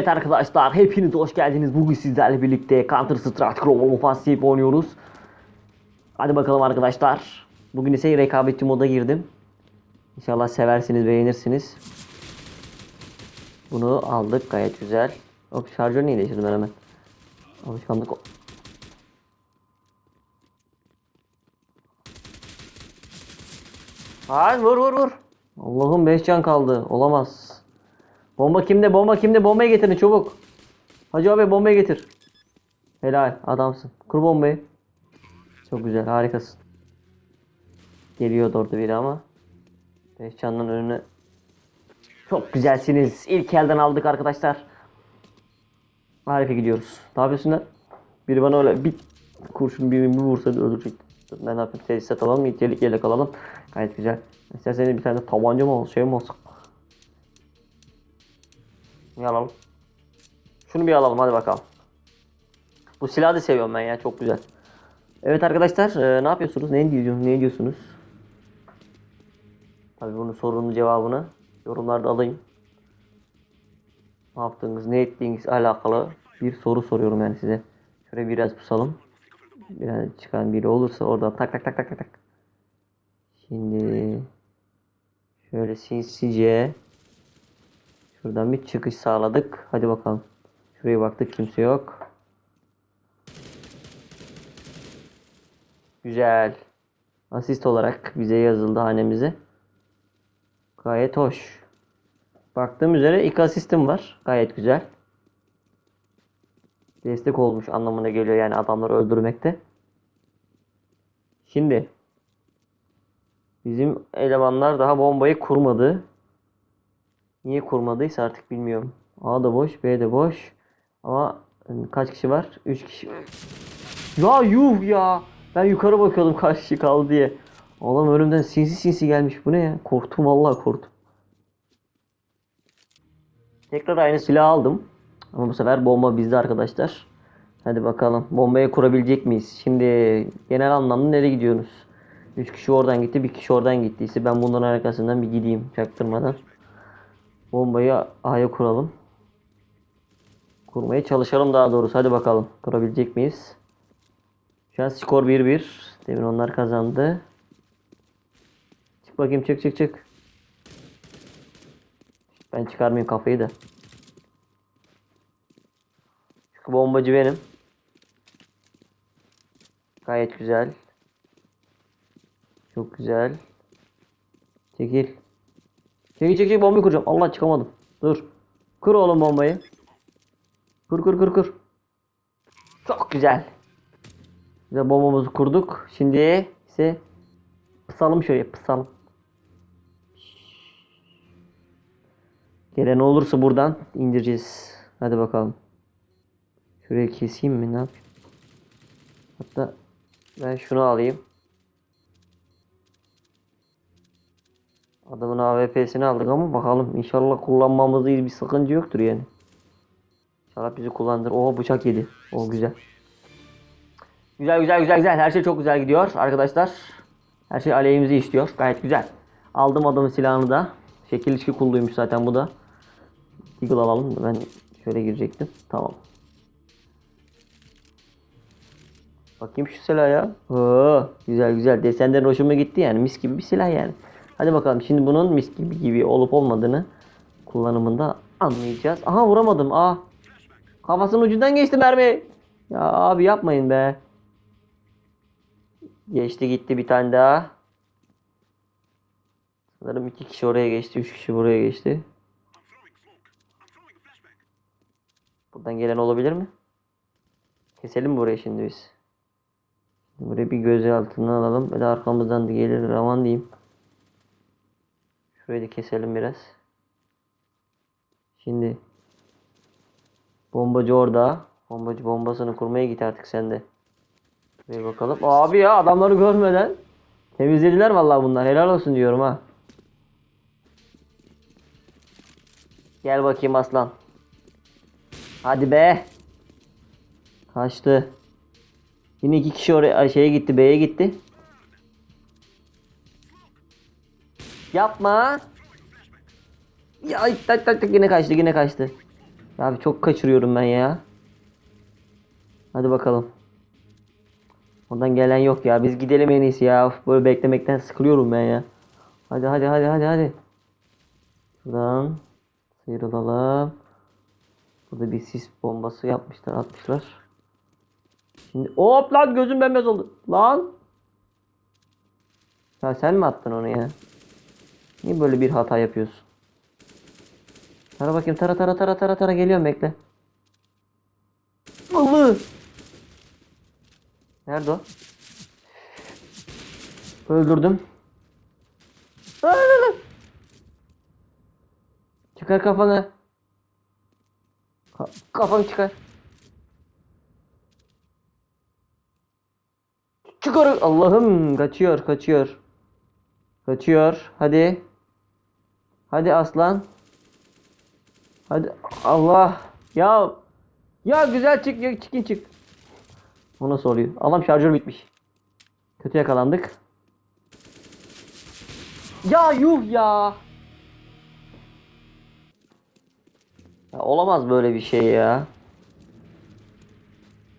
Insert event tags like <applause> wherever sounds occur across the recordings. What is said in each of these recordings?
Evet arkadaşlar hepiniz hoş geldiniz. Bugün sizlerle birlikte Counter Strike Global Offensive oynuyoruz. Hadi bakalım arkadaşlar. Bugün ise rekabetçi moda girdim. İnşallah seversiniz, beğenirsiniz. Bunu aldık gayet güzel. Hop şarjör niye değiştirdim ben hemen? Alışkanlık Hayır vur vur vur. Allah'ım 5 can kaldı. Olamaz. Bomba kimde? Bomba kimde? Bombayı getirin çabuk. Hacı abi bombayı getir. Helal adamsın. Kur bombayı. Çok güzel harikasın. Geliyordu orada biri ama. Beş canın önüne. Çok güzelsiniz. İlk elden aldık arkadaşlar. Harika gidiyoruz. Ne yapıyorsun lan? Biri bana öyle bir kurşun birini bir vursa öldürecek. Ben ne yapayım? Tesis alalım. İlk yelek alalım. Gayet güzel. İsterseniz bir tane tabanca mı olsun? Şey mi olsun? Bir alalım. Şunu bir alalım hadi bakalım. Bu silahı da seviyorum ben ya çok güzel. Evet arkadaşlar e, ne yapıyorsunuz? Ne diyorsunuz? Ne diyorsunuz? Tabii bunun sorunun cevabını yorumlarda alayım. Ne yaptığınız, ne ettiğiniz alakalı bir soru soruyorum yani size. Şöyle biraz pusalım. Biraz çıkan biri olursa oradan tak tak tak tak tak. Şimdi şöyle sinsice Şuradan bir çıkış sağladık. Hadi bakalım. Şuraya baktık kimse yok. Güzel. Asist olarak bize yazıldı hanemize. Gayet hoş. Baktığım üzere ilk asistim var. Gayet güzel. Destek olmuş anlamına geliyor yani adamları öldürmekte. Şimdi bizim elemanlar daha bombayı kurmadı. Niye kurmadıysa artık bilmiyorum. A da boş, B de boş. Ama kaç kişi var? 3 kişi. Ya yuh ya. Ben yukarı bakıyordum kaç kişi kaldı diye. Adam önümden sinsi sinsi gelmiş. Bu ne ya? Korktum vallahi korktum. Tekrar aynı silahı aldım. Ama bu sefer bomba bizde arkadaşlar. Hadi bakalım. Bombayı kurabilecek miyiz? Şimdi genel anlamda nereye gidiyorsunuz? 3 kişi oradan gitti, bir kişi oradan gittiyse ben bunların arkasından bir gideyim çaktırmadan. Bombayı A'ya kuralım. Kurmaya çalışalım daha doğrusu. Hadi bakalım. Kurabilecek miyiz? Şu an skor 1-1. Demin onlar kazandı. Çık bakayım çık çık çık. Ben çıkarmayayım kafayı da. Çünkü bombacı benim. Gayet güzel. Çok güzel. Çekil. Çekil çekil bombayı kuracağım. Allah çıkamadım. Dur. Kur oğlum bombayı. Kur kur kur kur. Çok güzel. Güzel bombamızı kurduk. Şimdi ise pısalım şöyle pısalım. Gelen olursa buradan indireceğiz. Hadi bakalım. Şuraya keseyim mi ne yapayım? Hatta ben şunu alayım. Adamın AWP'sini aldık ama bakalım inşallah kullanmamızda bir sıkıntı yoktur yani. İnşallah bizi kullandır. Oha bıçak yedi. O güzel. Güzel güzel güzel güzel. Her şey çok güzel gidiyor arkadaşlar. Her şey aleyhimize işliyor. Gayet güzel. Aldım adamın silahını da. Şekil içki kulluymuş zaten bu da. Eagle alalım. Ben şöyle girecektim. Tamam. Bakayım şu silah ya. Oo, güzel güzel. Desenden hoşuma gitti yani. Mis gibi bir silah yani. Hadi bakalım şimdi bunun mis gibi gibi olup olmadığını kullanımında anlayacağız. Aha vuramadım. Aa. Kafasının ucundan geçti mermi. Ya abi yapmayın be. Geçti gitti bir tane daha. Sanırım iki kişi oraya geçti. Üç kişi buraya geçti. Buradan gelen olabilir mi? Keselim mi burayı şimdi biz? Buraya bir gözü altından alalım. Ve arkamızdan da gelir aman diyeyim. Da keselim biraz. Şimdi bombacı orada. Bombacı bombasını kurmaya git artık sen de. Bir bakalım. Abi ya adamları görmeden temizlediler vallahi bunlar. Helal olsun diyorum ha. Gel bakayım aslan. Hadi be. Kaçtı. Yine iki kişi oraya şeye gitti, B'ye gitti. Yapma. Ya ay, ay, ay, yine kaçtı, yine kaçtı. Abi çok kaçırıyorum ben ya. Hadi bakalım. Oradan gelen yok ya. Biz gidelim en iyisi ya. Of, böyle beklemekten sıkılıyorum ben ya. Hadi hadi hadi hadi hadi. Şuradan sıyrılalım. Burada bir sis bombası yapmışlar atmışlar. Şimdi hop lan gözüm bembeyaz oldu. Lan. Ya sen mi attın onu ya? Niye böyle bir hata yapıyorsun? Tara bakayım tara tara tara tara tara geliyorum bekle. Allah. Nerede o? Öldürdüm. La. Çıkar kafanı. Ka- kafanı çıkar. Çıkar. Allah'ım kaçıyor kaçıyor. Kaçıyor. Hadi. Hadi aslan. Hadi Allah. Ya. Ya güzel çık ya çıkın çık. O nasıl oluyor? Allah'ım şarjör bitmiş. Kötü yakalandık. Ya yuh ya. Ya olamaz böyle bir şey ya.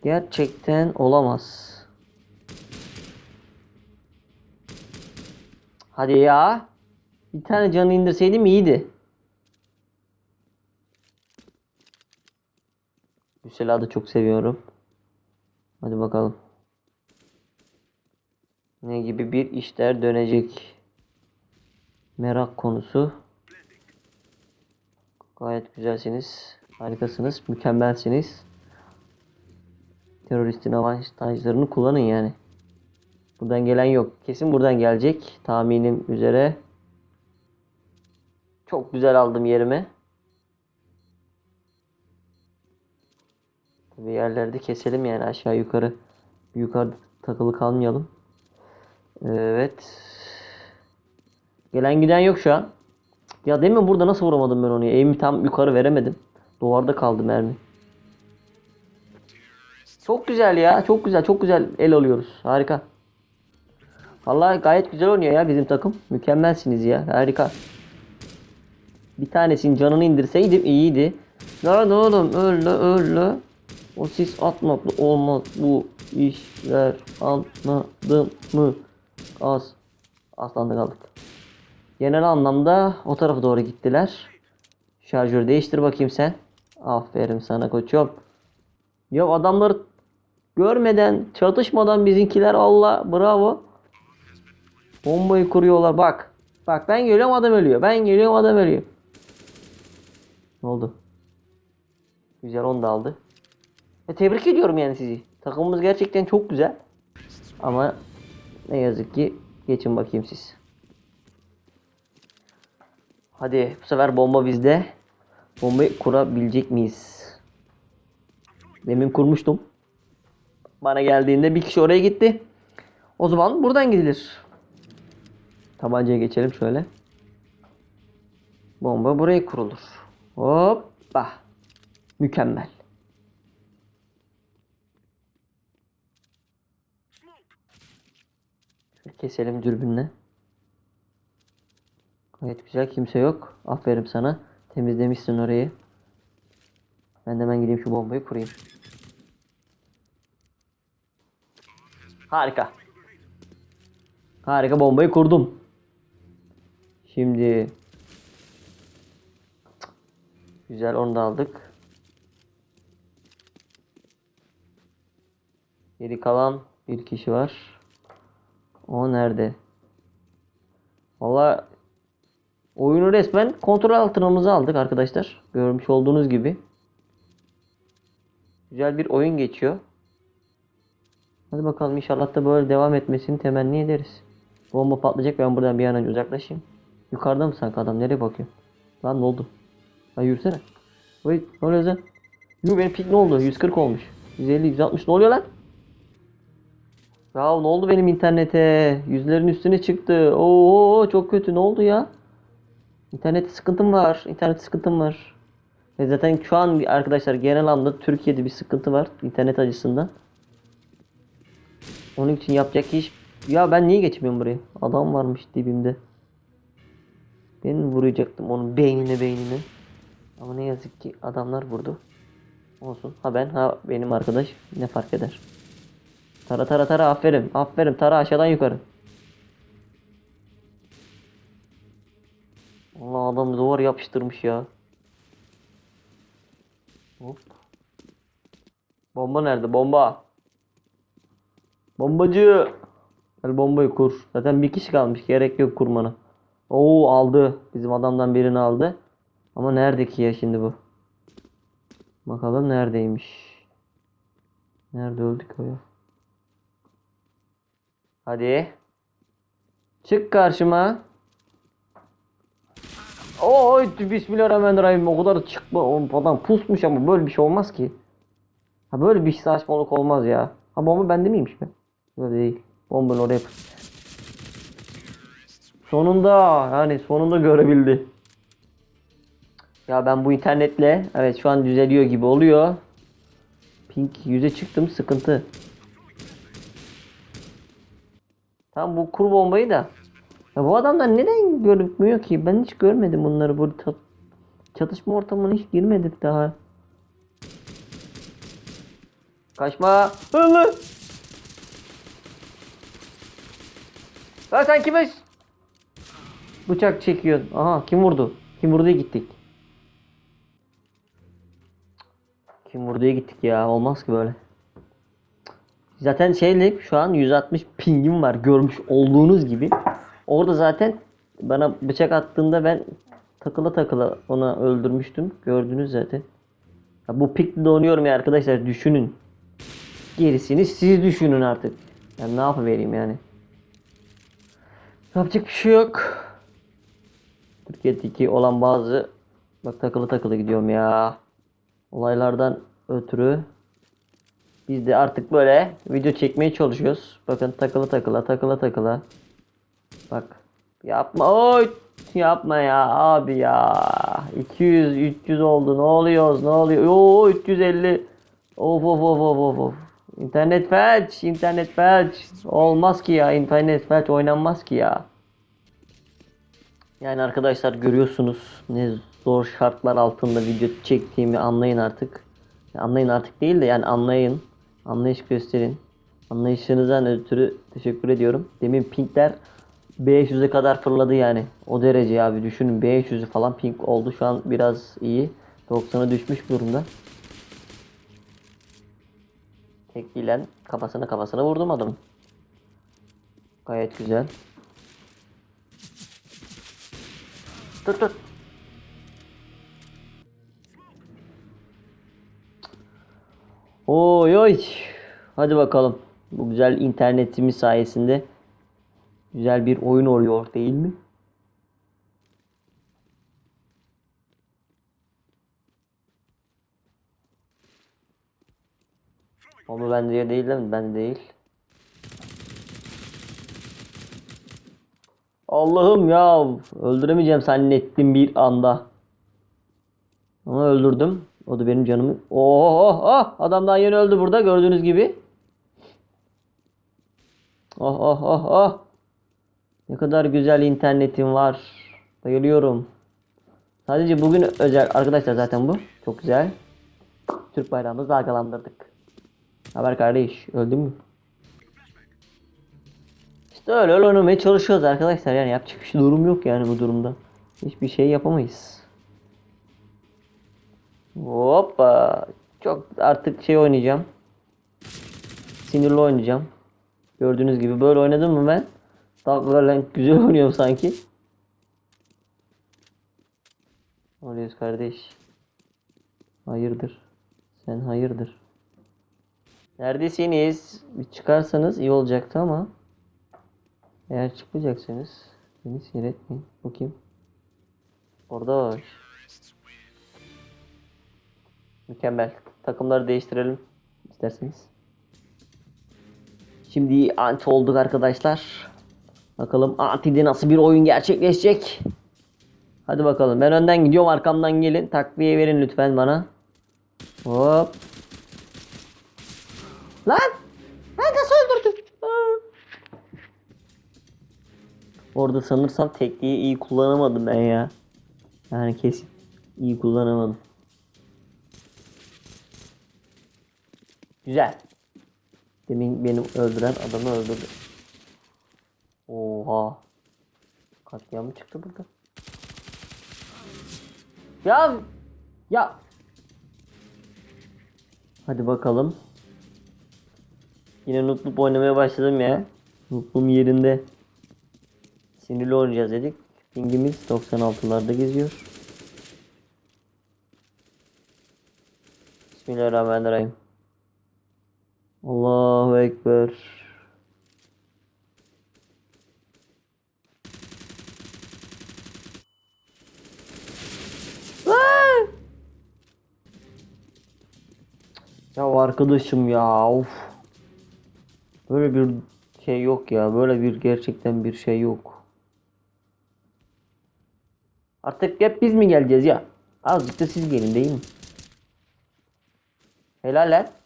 Gerçekten olamaz. Hadi ya. Bir tane canı indirseydim iyiydi. Hüseyin'i da çok seviyorum. Hadi bakalım. Ne gibi bir işler dönecek. Merak konusu. Gayet güzelsiniz. Harikasınız. Mükemmelsiniz. Teröristin avantajlarını kullanın yani. Buradan gelen yok. Kesin buradan gelecek. Tahminim üzere. Çok güzel aldım yerime. Tabii yerlerde keselim yani aşağı yukarı. Yukarıda takılı kalmayalım. Evet. Gelen giden yok şu an. Ya demin burada nasıl vuramadım ben onu ya? Eğimi tam yukarı veremedim. Duvarda kaldı mermi. Çok güzel ya. Çok güzel. Çok güzel el alıyoruz. Harika. Vallahi gayet güzel oynuyor ya bizim takım. Mükemmelsiniz ya. Harika. Bir tanesinin canını indirseydim iyiydi. Lan oğlum öyle öyle. O sis atmakla olmaz bu işler anladın mı? Az. Aslanda kaldık. Genel anlamda o tarafa doğru gittiler. Şarjörü değiştir bakayım sen. Aferin sana koçum. Ya adamları görmeden, çatışmadan bizimkiler Allah bravo. Bombayı kuruyorlar bak. Bak ben geliyorum adam ölüyor. Ben geliyorum adam ölüyor. Ne oldu? Güzel onu da aldı. E, tebrik ediyorum yani sizi. Takımımız gerçekten çok güzel. Ama ne yazık ki geçin bakayım siz. Hadi bu sefer bomba bizde. Bombayı kurabilecek miyiz? Demin kurmuştum. Bana geldiğinde bir kişi oraya gitti. O zaman buradan gidilir. Tabancaya geçelim şöyle. Bomba buraya kurulur. Hoppa. Mükemmel. Şöyle keselim dürbünle. Gayet güzel kimse yok. Aferin sana. Temizlemişsin orayı. Ben de hemen gideyim şu bombayı kurayım. Harika. Harika bombayı kurdum. Şimdi Güzel onu da aldık. Geri kalan bir kişi var. O nerede? Valla oyunu resmen kontrol altınımıza aldık arkadaşlar. Görmüş olduğunuz gibi. Güzel bir oyun geçiyor. Hadi bakalım inşallah da böyle devam etmesini temenni ederiz. Bomba patlayacak ben buradan bir an önce uzaklaşayım. Yukarıda mı sanki adam nereye bakıyor? Lan ne oldu? Lan yürüsene. Wait ne oluyor lan? Yuh benim pik ne oldu? 140 olmuş. 150 160 ne oluyor lan? Ya ne oldu benim internete? Yüzlerin üstüne çıktı. Oo çok kötü ne oldu ya? İnternette sıkıntım var. İnternet sıkıntım var. Ve zaten şu an arkadaşlar genel anlamda Türkiye'de bir sıkıntı var internet açısından. Onun için yapacak iş... Ya ben niye geçmiyorum buraya? Adam varmış dibimde. Ben vuracaktım onun beynine beynine. Ama ne yazık ki adamlar vurdu. Olsun. Ha ben ha benim arkadaş ne fark eder. Tara tara tara aferin. Aferin tara aşağıdan yukarı. Allah adam duvar yapıştırmış ya. Hop. Bomba nerede? Bomba. Bombacı. Gel bombayı kur. Zaten bir kişi kalmış. Gerek yok kurmana. Oo aldı. Bizim adamdan birini aldı. Ama nerede ki ya şimdi bu? Bakalım neredeymiş. Nerede öldük o ya? Hadi. Çık karşıma. Oy bismillahirrahmanirrahim. O kadar çıkma. O adam pusmuş ama böyle bir şey olmaz ki. Ha böyle bir saçmalık olmaz ya. Ha bomba bende miymiş be? Böyle değil. Bombanın oraya pus. Sonunda yani sonunda görebildi. Ya ben bu internetle evet şu an düzeliyor gibi oluyor. Pink yüze çıktım sıkıntı. Tam bu kur bombayı da. Ya bu adamlar neden görünmüyor ki? Ben hiç görmedim bunları bu çatışma ortamına hiç girmedik daha. Kaçma. Hızlı. Lan sen kime bıçak çekiyorsun? Aha kim vurdu? Kim vurdu gittik. Kim vurduya gittik ya. Olmaz ki böyle. Zaten şeyle şu an 160 pingim var görmüş olduğunuz gibi. Orada zaten bana bıçak attığında ben takıla takıla ona öldürmüştüm. Gördünüz zaten. Ya bu pikle oynuyorum ya arkadaşlar düşünün. Gerisini siz düşünün artık. Yani ne yapıvereyim yani. Yapacak bir şey yok. Türkiye'deki olan bazı bak takılı takılı gidiyorum ya. Olaylardan ötürü biz de artık böyle video çekmeye çalışıyoruz. Bakın takılı takıla takıla takıla. Bak yapma oy yapma ya abi ya. 200 300 oldu ne oluyoruz ne oluyor? Oo 350 of of of of of. İnternet felç internet felç. Olmaz ki ya internet felç oynanmaz ki ya. Yani arkadaşlar görüyorsunuz ne zor şartlar altında video çektiğimi anlayın artık anlayın artık değil de yani anlayın anlayış gösterin anlayışınızdan ötürü teşekkür ediyorum demin pinkler 500'e kadar fırladı yani. O derece abi düşünün 500'ü falan ping oldu. Şu an biraz iyi. 90'a düşmüş durumda. Tekliyle kafasına kafasına vurdum adamın. Gayet güzel. Tut tut. Oy oy. Hadi bakalım. Bu güzel internetimiz sayesinde Güzel bir oyun oluyor değil mi? Ama ben de değil mi? Ben değil. Allah'ım ya öldüremeyeceğim zannettim bir anda. Ama öldürdüm. O da benim canımı. Oh oh oh adam daha yeni öldü burada gördüğünüz gibi. Oh oh oh oh. Ne kadar güzel internetim var. Bayılıyorum. Sadece bugün özel arkadaşlar zaten bu. Çok güzel. Türk bayrağımızı dalgalandırdık. Haber kardeş öldün mü? İşte öyle öyle oynamaya çalışıyoruz arkadaşlar yani yapacak bir şey durum yok yani bu durumda. Hiçbir şey yapamayız. Hoppa. Çok artık şey oynayacağım. Sinirli oynayacağım. Gördüğünüz gibi böyle oynadım mı ben? Dalgalarla güzel <laughs> oynuyorum sanki. Oluyoruz kardeş. Hayırdır? Sen hayırdır? Neredesiniz? Bir çıkarsanız iyi olacaktı ama eğer çıkmayacaksanız beni sinir etmeyin. Bakayım. Orada var. Mükemmel. Takımları değiştirelim isterseniz. Şimdi anti olduk arkadaşlar. Bakalım Anti'de nasıl bir oyun gerçekleşecek. Hadi bakalım. Ben önden gidiyorum. Arkamdan gelin. Takviye verin lütfen bana. Hop. Lan! Lan nasıl öldürdün? Orada sanırsam tekniği iyi kullanamadım ben ya. Yani kesin. iyi kullanamadım. Güzel. Demin benim öldüren adamı öldürdü. Oha. Katliam mı çıktı burada? Ya ya Hadi bakalım. Yine Noob oynamaya başladım ya. Noob'um yerinde. Sinirli oynayacağız dedik. Pingimiz 96'larda geziyor. Bismillahirrahmanirrahim. Allahu Ekber. Aa! Ya arkadaşım ya of. Böyle bir şey yok ya. Böyle bir gerçekten bir şey yok. Artık hep biz mi geleceğiz ya? Azıcık da siz gelin değil mi? Helal lan.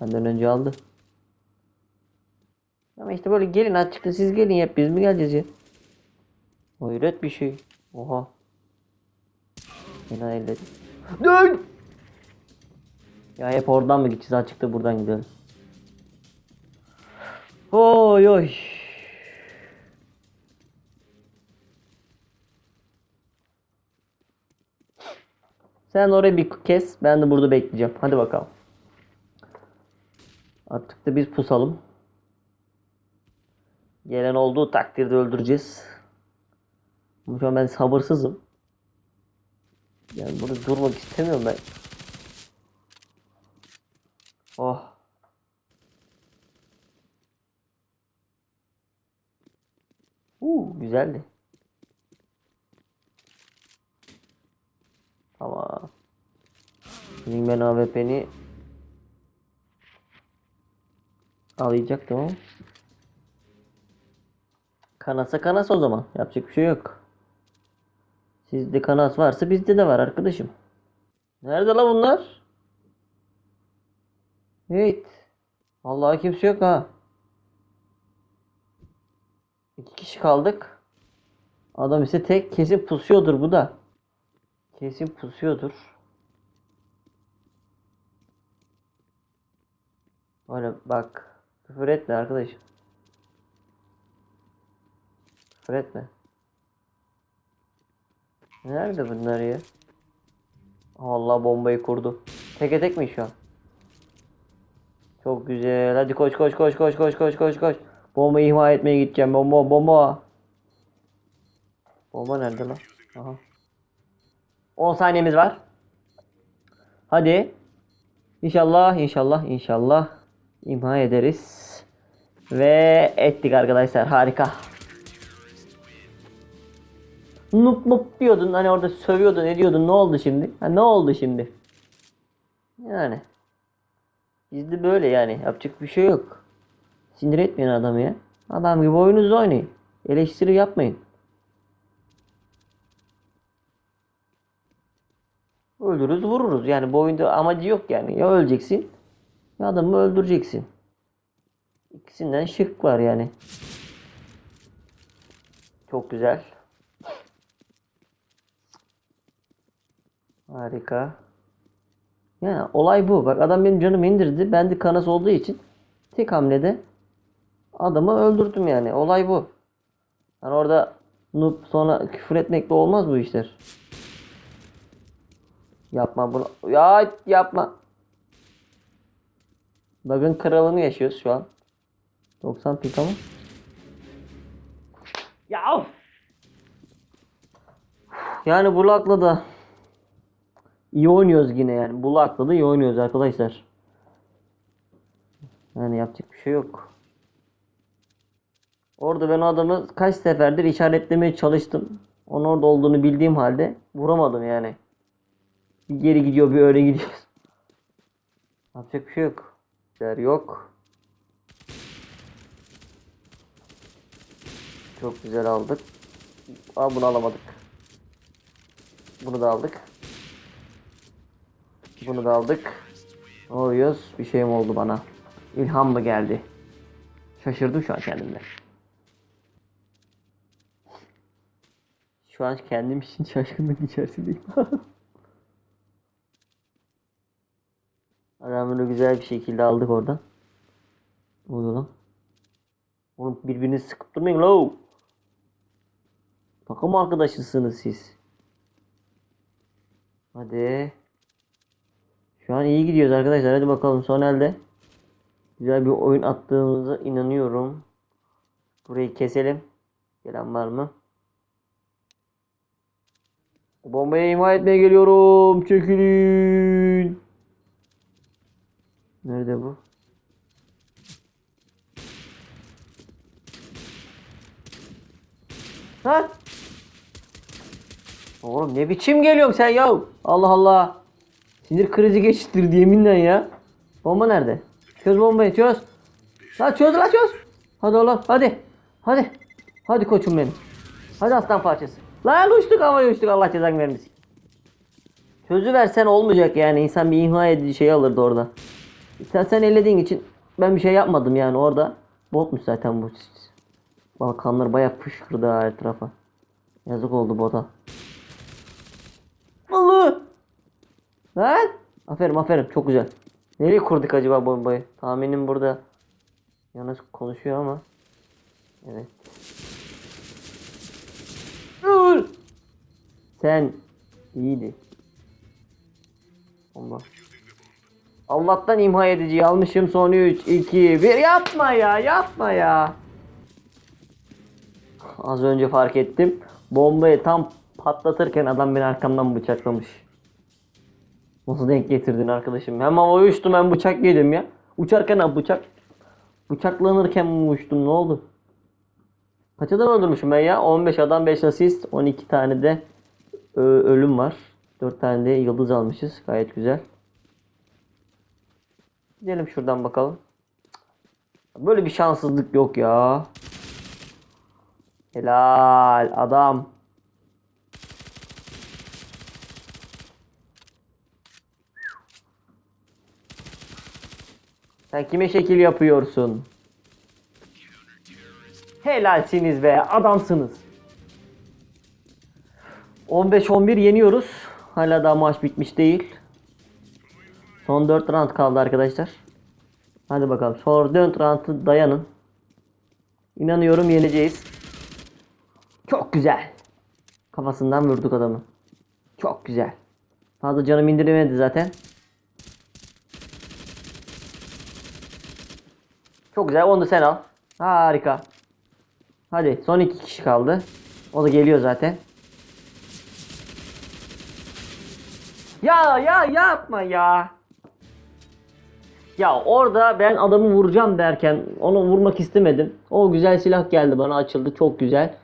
Benden önce aldı. Ama işte böyle gelin da siz gelin hep biz mi geleceğiz ya? Hayret bir şey. Oha. Fena elledim. Dön! Ya hep oradan mı gideceğiz? Açıkta buradan gidelim. Oy oy. Sen orayı bir kes. Ben de burada bekleyeceğim. Hadi bakalım. Artık da biz pusalım. Gelen olduğu takdirde öldüreceğiz. Ama şu an ben sabırsızım. Yani burada durmak istemiyorum ben. Oh. Uuu güzeldi. Tamam. Şimdi ben AWP'ni alacaktım ama. Kanasa kanas o zaman. Yapacak bir şey yok. Sizde kanas varsa bizde de var arkadaşım. Nerede la bunlar? Evet. Vallahi kimse yok ha. İki kişi kaldık. Adam ise tek kesin pusuyordur bu da. Kesin pusuyordur. Böyle bak. Küfür etme arkadaşım. Küfür etme. Nerede bunlar ya? Allah bombayı kurdu. Teke tek mi şu an? Çok güzel. Hadi koş koş koş koş koş koş koş koş. Bombayı ihmal etmeye gideceğim. Bomba bomba. Bomba nerede lan? Aha. 10 saniyemiz var. Hadi. İnşallah inşallah inşallah imha ederiz. Ve ettik arkadaşlar. Harika. Nup nup diyordun hani orada sövüyordun ne diyordun ne oldu şimdi? Ha, ne oldu şimdi? Yani. Bizde böyle yani yapacak bir şey yok. Sinir etmeyin adamı ya. Adam gibi oyununuzu oynayın. Eleştiri yapmayın. Öldürürüz vururuz. Yani bu oyunda amacı yok yani. Ya öleceksin ya adamı öldüreceksin. İkisinden şık var yani. Çok güzel. Harika. Yani olay bu. Bak adam benim canımı indirdi. Ben de kanas olduğu için tek hamlede adamı öldürdüm yani. Olay bu. Yani orada noob sonra küfür etmekle olmaz bu işler. Yapma bunu. Ya yapma. Bug'ın kralını yaşıyoruz şu an. 90 pik ama. Ya of! Yani Bulak'la da iyi oynuyoruz yine yani. Bulak'la da iyi oynuyoruz arkadaşlar. Yani yapacak bir şey yok. Orada ben adamı kaç seferdir işaretlemeye çalıştım. Onun orada olduğunu bildiğim halde vuramadım yani. Bir geri gidiyor bir öyle gidiyor. <laughs> Yapacak bir şey yok. Der yok. Çok güzel aldık. Aa bunu alamadık. Bunu da aldık. Bunu da aldık. Oluyoruz. Bir şeyim oldu bana. İlham mı geldi? Şaşırdım şu an kendimden. Şu an kendim için <laughs> şaşkınlık içerisindeyim. <laughs> güzel bir şekilde aldık oradan. Ne oluyor lan? Oğlum birbirinizi sıkıp durmayın lo. Takım arkadaşısınız siz. Hadi. Şu an iyi gidiyoruz arkadaşlar. Hadi bakalım son elde. Güzel bir oyun attığımıza inanıyorum. Burayı keselim. Gelen var mı? Bombayı imha etmeye geliyorum. Çekilin. Nerede bu? Lan! Oğlum ne biçim geliyorsun sen ya? Allah Allah. Sinir krizi geçtirdi yeminle ya. Bomba nerede? Çöz bombayı çöz. Lan çöz lan çöz. Hadi oğlum hadi. Hadi. Hadi koçum benim. Hadi aslan parçası. Lan uçtuk havaya uçtuk Allah cezanı vermesin. Çözü versen olmayacak yani insan bir imha edici şey alırdı orada. Sen, sen ellediğin için ben bir şey yapmadım yani orada. Botmuş zaten bu. Balkanlar baya fışkırdı ha etrafa. Yazık oldu bota. Malı. Lan. Aferin aferin çok güzel. Nereye kurduk acaba bombayı? Tahminim burada. Yalnız konuşuyor ama. Evet. Dur. Sen iyiydi. Allah. Allah'tan imha ediciyi almışım son 3, 2, 1 yapma ya yapma ya. Az önce fark ettim. Bombayı tam patlatırken adam beni arkamdan bıçaklamış. Nasıl denk getirdin arkadaşım? Hem havaya uçtum hem bıçak yedim ya. Uçarken ha bıçak. Bıçaklanırken mi uçtum ne oldu? Kaç adam öldürmüşüm ben ya? 15 adam 5 asist 12 tane de ölüm var. 4 tane de yıldız almışız. Gayet güzel. Gidelim şuradan bakalım. Böyle bir şanssızlık yok ya. Helal adam. Sen kime şekil yapıyorsun? Helalsiniz be adamsınız. 15-11 yeniyoruz. Hala daha maç bitmiş değil. Son 4 round kaldı arkadaşlar. Hadi bakalım. Son 4 roundu dayanın. İnanıyorum yeneceğiz. Çok güzel. Kafasından vurduk adamı. Çok güzel. Fazla canım indiremedi zaten. Çok güzel. Onu da sen al. Harika. Hadi son iki kişi kaldı. O da geliyor zaten. Ya ya yapma ya. Ya orada ben adamı vuracağım derken onu vurmak istemedim. O güzel silah geldi bana açıldı çok güzel.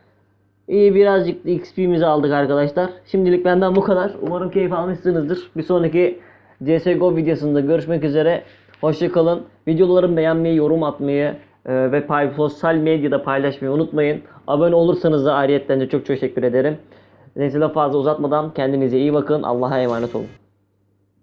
İyi birazcık XP'mizi aldık arkadaşlar. Şimdilik benden bu kadar. Umarım keyif almışsınızdır. Bir sonraki CSGO videosunda görüşmek üzere. Hoşçakalın. Videolarımı beğenmeyi, yorum atmayı e, ve sosyal medyada paylaşmayı unutmayın. Abone olursanız da ayrıyetten de çok çok teşekkür ederim. Neyse daha fazla uzatmadan kendinize iyi bakın. Allah'a emanet olun.